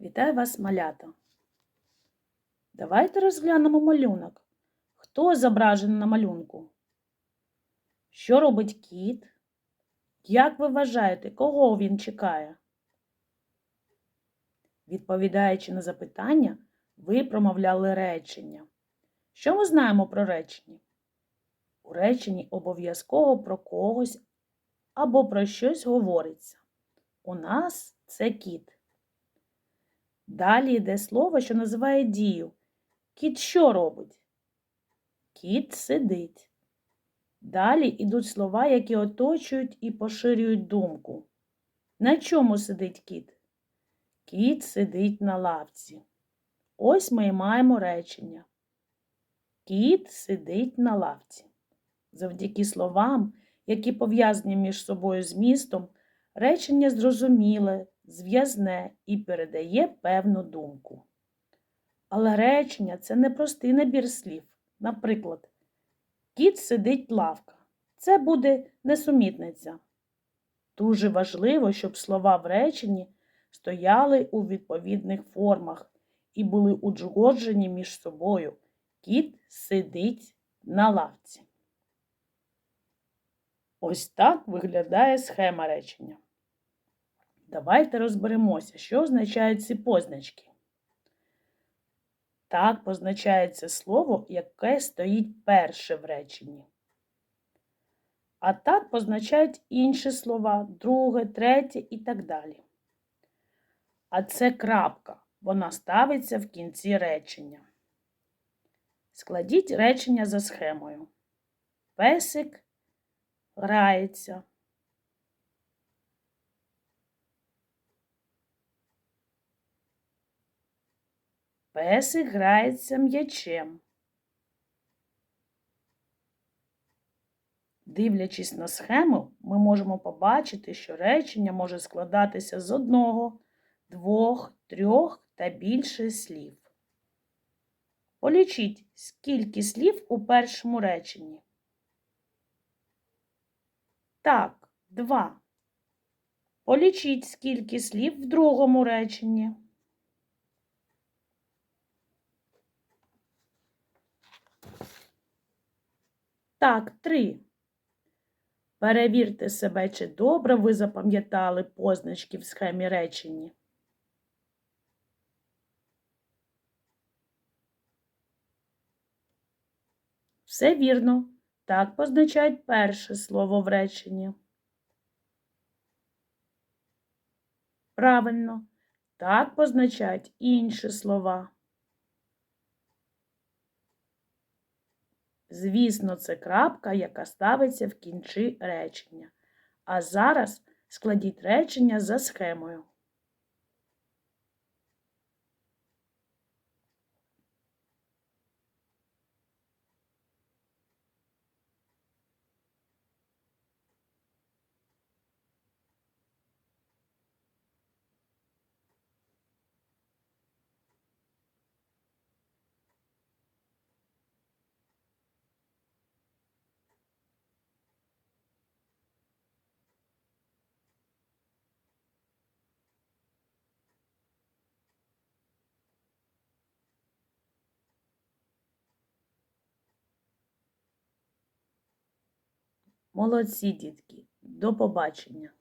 Вітаю вас, малята. Давайте розглянемо малюнок. Хто зображений на малюнку? Що робить кіт? Як ви вважаєте, кого він чекає? Відповідаючи на запитання, ви промовляли речення. Що ми знаємо про речення? У реченні обов'язково про когось або про щось говориться. У нас це кіт. Далі йде слово, що називає дію. Кіт що робить? Кіт сидить. Далі йдуть слова, які оточують і поширюють думку. На чому сидить кіт? Кіт сидить на лавці. Ось ми і маємо речення. Кіт сидить на лавці. Завдяки словам, які пов'язані між собою змістом, речення зрозуміле, зв'язне і передає певну думку. Але речення це не простий набір слів. Наприклад, кіт сидить лавка. Це буде несумітниця. Дуже важливо, щоб слова в реченні стояли у відповідних формах і були узгоджені між собою. Кіт сидить на лавці. Ось так виглядає схема речення. Давайте розберемося, що означають ці позначки. Так позначається слово, яке стоїть перше в реченні. А так позначають інші слова, друге, третє і так далі. А це крапка. Вона ставиться в кінці речення. Складіть речення за схемою. Песик грається. Песик грається м'ячем. Дивлячись на схему, ми можемо побачити, що речення може складатися з одного, двох, трьох та більше слів. Полічіть, скільки слів у першому реченні. Так, два. Полічіть, скільки слів в другому реченні. Так, три. Перевірте себе, чи добре ви запам'ятали позначки в схемі речення. Все вірно. Так позначають перше слово в реченні. Правильно. Так позначають інші слова. Звісно, це крапка, яка ставиться в кінці речення. А зараз складіть речення за схемою. Молодці, дітки. До побачення.